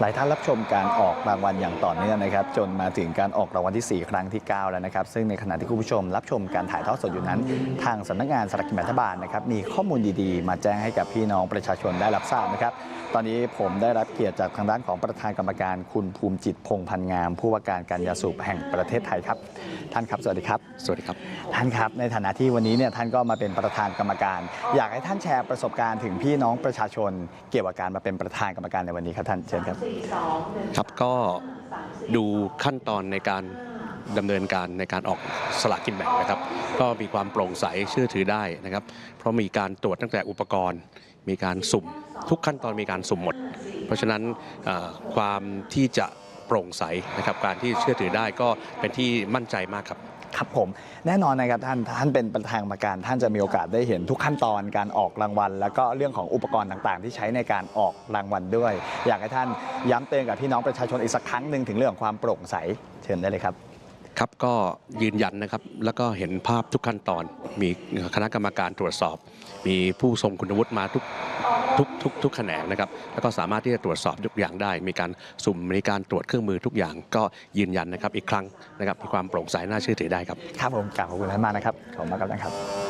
หลายท่านรับชมการออกรางวัลอย่างต่อเนื่องนะครับ จนมาถึงการออกรางวัลที่ 4 ครั้งที่ 9 แล้วนะครับ ซึ่งในขณะที่คุณผู้ชมรับชมการถ่ายทอดสดอยู่นั้น ทางสำนักงานสลากกินแบ่งรัฐบาลนะครับมีข้อมูลดีๆ มาแจ้งให้กับพี่น้องประชาชนได้รับทราบนะครับตอนนี้ผมได้รับเกียรติจากทางด้านของประธานกรรมการคุณภูมิจิตพงษ์พันงาม ผู้ว่าการการยาสูบแห่งประเทศไทยครับ ท่านครับสวัสดีครับ สวัสดีครับ ท่านครับในฐานะที่วันนี้เนี่ยท่านก็มาเป็นประธานกรรมการ อยากให้ท่านแชร์ประสบการณ์ถึงพี่น้องประชาชน เกี่ยวกับการมาเป็นประธานกรรมการในวันนี้ครับท่านเชิญครับครับก็ดูขั้นตอนในการดำเนินการในการออกสลากกินแบ่งนะครับ ก็มีความโปร่งใสเชื่อถือได้นะครับ เพราะมีการตรวจตั้งแต่อุปกรณ์ มีการสุ่ม ทุกขั้นตอนมีการสุ่มหมด เพราะฉะนั้นความที่จะ โปร่งใสนะครับการที่เชื่อถือได้ก็เป็นที่มั่นใจมากครับ ครับผมแน่นอนนะครับท่านท่านเป็นประธานกรรมการ ท่านจะมีโอกาสได้เห็นทุกขั้นตอนการออกรางวัล แล้วก็เรื่องของอุปกรณ์ต่างๆ ที่ใช้ในการออกรางวัลด้วย อยากให้ท่านย้ำเตือนกับพี่น้องประชาชนอีกสักครั้งหนึ่งถึงเรื่องของความโปร่งใสเชิญได้เลยครับ ครับก็ยืนยันนะครับ แล้วก็เห็นภาพทุกขั้นตอน มีคณะกรรมการตรวจสอบ มีผู้ทรงคุณวุฒิมาทุก ทุกทุกทุกแขนงนะครับแล้วก็สามารถที่จะตรวจสอบทุกอย่างได้ มีการสุ่มมีการตรวจเครื่องมือทุกอย่างก็ยืนยันนะครับอีกครั้งนะครับมีความโปร่งใสน่าเชื่อถือได้ครับครับผมกราวขอบคุณท่านมากนะครับขอบคุณมากครับท่านครับ